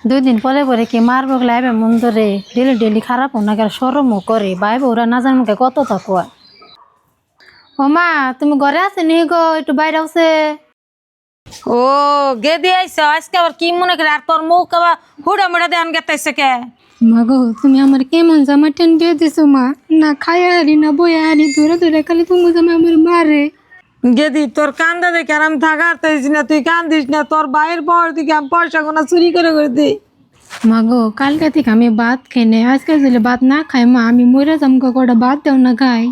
দুই দিন পরে পরে কি মারবো লাইবে মন ধরে ডেলি ডেলি খারাপ না করে সরমও করে। বাইবে ওরা না জান মুখে কত থাকুয়া ও মা তুমি ঘরে আছে নি গো? একটু বাইরে আছে ও গেদি আইছ? আজকে আবার কি মনে করে? আর তোর মুখ আবার হুড়া মুড়া দেন গেতাইছে কে? মা গো তুমি আমার কেমন জামা টেন দিয়ে দিছো মা? না খাই হারি না বই হারি ধরে ধরে খালি তুমি জামা আমার মারে গেদি তোর কান্দা দেখে আর আমি থাকার তাইছি না তুই কান্দিস না তোর বাইরের পর দিকে আমি পয়সা গোনা চুরি করে করে দিই। মা গো কালকে থেকে আমি ভাত খাই নাই আজকে যদি ভাত না খাই মা আমি মরে যাম গো কটা ভাত দেও না খাই।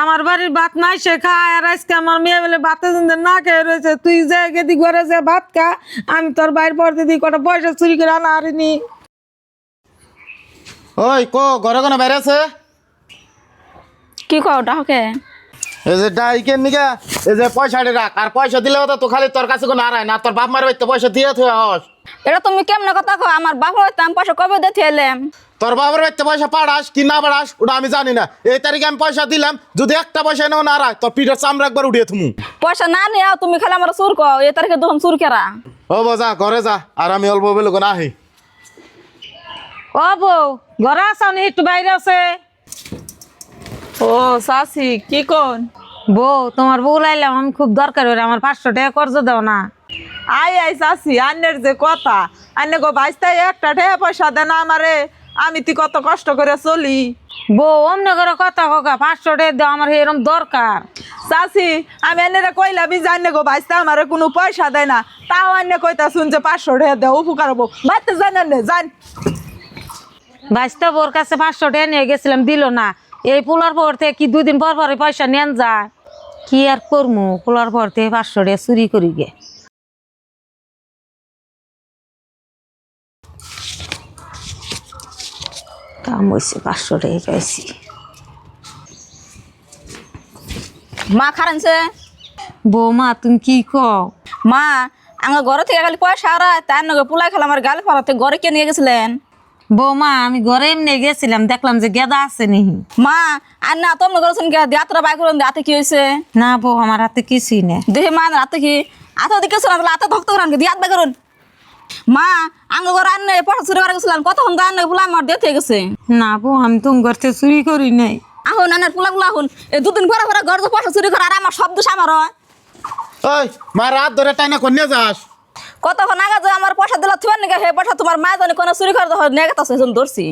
আমার বাড়ির ভাত নাই সে খায় আর আজকে আমার মেয়ে বলে ভাতে দিন না খেয়ে রয়েছে তুই যে গেদি ঘরে যে ভাত খা আমি তোর বাইর পড়তে দিই কটা পয়সা চুরি করে আনা হারিনি ওই কো ঘরে কোনো বাইরে আছে? কি কও ডাকে এই যে ডাইকের নিকা? এই যে পয়সাটি রাখ আর পয়সা দিলে তো তো খালি তোর কাছে কোনো আড়াই না তোর বাপ মার বাড়িতে পয়সা দিয়ে থুয়ে হস। এটা তুমি কেমনে কথা কো আমার বাপ হইতে আমি পয়সা কবে তোর বাবার পয়সা পাড়াস কি না পাড়াস ওটা আমি জানি না। এই তারিখে আমি পয়সা দিলাম যদি একটা পয়সা নেও না আড়াই তোর পিঠের চামড়া একবার উঠিয়ে থুমু। পয়সা না নিয়ে তুমি খালি আমার সুর কো এ তারিখে তখন সুর কেরা? ও যা ঘরে যা আর আমি অল্প বেলো না আহি ও বউ ঘরে আসাও নি? একটু বাইরে আছে? ও সাসি কি কোন? বউ তোমার বউ লাইলাম আমি খুব দরকার হইলে আমার পাঁচশো টাকা কর্জ দাও না। আই আই সাসি আন্নের যে কথা। আন্নে গো বাইস্তাই একটা টাকা পয়সা দেন আমারে। আমি তুই কত কষ্ট করে চলি। বউ অমনি করে কথা হোকা পাঁচশো টাকা দাও আমার এরকম দরকার। সাসি আমি এনে কইলা বি জানে গো বাইস্তা আমার কোনো পয়সা দেয় না। তাও আন্নে কইতা শুনছে পাঁচশো টাকা দেও উপকার হব। বাইতে জানেন জান বাইশটা বোর কাছে পাঁচশো টাকা নিয়ে গেছিলাম দিল না। এই পোলার পর থেকে কি দুদিন পর পরে পয়সা নেন যায় কি আর করমু? পোলার পর থেকে পাঁচশো চুরি করি গে। কাম হয়েছে পাঁচশো টাকা পাইছি। মা খারানছে বৌমা, তুমি কি কও? মা, আমার ঘরে থেকে খালি পয়সা আর তার নগে পুলাই খেলা আমার গালে ফালাতে ঘরে কে নিয়ে গেছিলেন? বৌমা আমি ঘরে এমনি গেছিলাম দেখলাম যে গেদা আছে নি। মা আর না তোমরা করেছেন কে দিয়াতরা বাই করেন হাতে কি হয়েছে? না বউ আমার হাতে কিছুই নেই। দেখে মা রাতে কি? হাতে দিকে শোনা হাতে ধক্ত করান দিয়াত বাই করুন। মা আঙ্গ ঘরে আনলে পয়সা চুরি করে গেছিলাম। কতক্ষণ তো আনলে পুলা আমার দিয়ে গেছে। না বউ আমি তুমি ঘরতে চুরি করি নাই। আহুন আনার পোলা গুলা আহুন। এই দুদিন পরে পরে ঘর তো পয়সা চুরি করে আর আমার শব্দ আমার ওই মার হাত ধরে টাইনা কন্যা যাস। কতক্ষণ আগে যে আমার পয়সা দিলা থুয়ার নিকে হে পয়সা তোমার মা জানি কোনো চুরি করে তো নেগে তো সেজন ধরছি।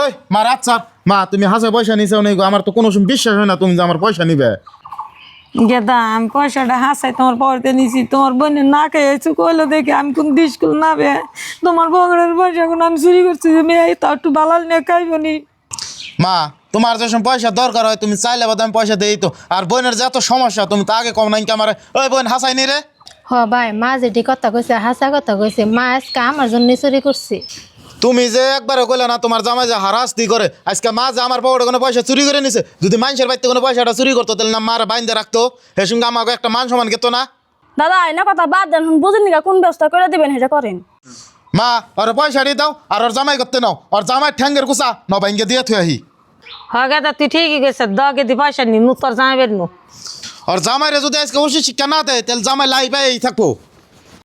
ওই মার হাত ছাড় মা তুমি হাসে পয়সা নিছেও নেই গো আমার তো কোনো সময় বিশ্বাস হয় না তুমি যে আমার পয়সা নিবে। গেদা আমি পয়সাটা হাসাই তোমার পড়তে নিছি তোমার বোনের না খেয়েছো কইলো দেখে আমি কোন দিসকুল না বে। তোমার বগড়ের পয়সা কোন আমি চুরি করছি যে মেয়ে তা একটু বালাল নিয়ে খাইবনি। মা তোমার যখন পয়সা দরকার হয় তুমি চাইলে বাদ আমি পয়সা দেই তো। আর বোনের যত সমস্যা তুমি তো আগে কম নাই কি আমার ওই বোন হাসাই নি রে? হ ভাই মা যেটি কথা কইছে হাসা কথা কইছে মা আজকে আমার জন্য চুরি করছে। তুমি যে একবারে কইলে না তোমার জামাই যে হারাস্তি করে আজকে মা যে আমার পকেটে কোনো পয়সা চুরি করে নিছে যদি মানুষের বাড়িতে কোনো পয়সাটা চুরি করতো তাহলে না মারা বাইন্দে রাখতো সে সঙ্গে আমাকে একটা মান সমান খেতো না? দাদা এনে কথা বাদ দেন বুঝেন নিকা কোন ব্যবস্থা করে দিবেন সেটা করেন। মা ওর পয়সা দিয়ে দাও আর ওর জামাই করতে নাও ওর জামাই ঠ্যাঙ্গের কুসা ন বাইঙ্গে দিয়ে থুই আহি। হ গেদা তুই ঠিকই গেছে দ গেদি পয়সা নি নু তোর জামাই বের নু। ওর জামাইরে যদি আজকে উচিত শিক্ষা না দেয় তাহলে জামাই লাই পাই থাকব।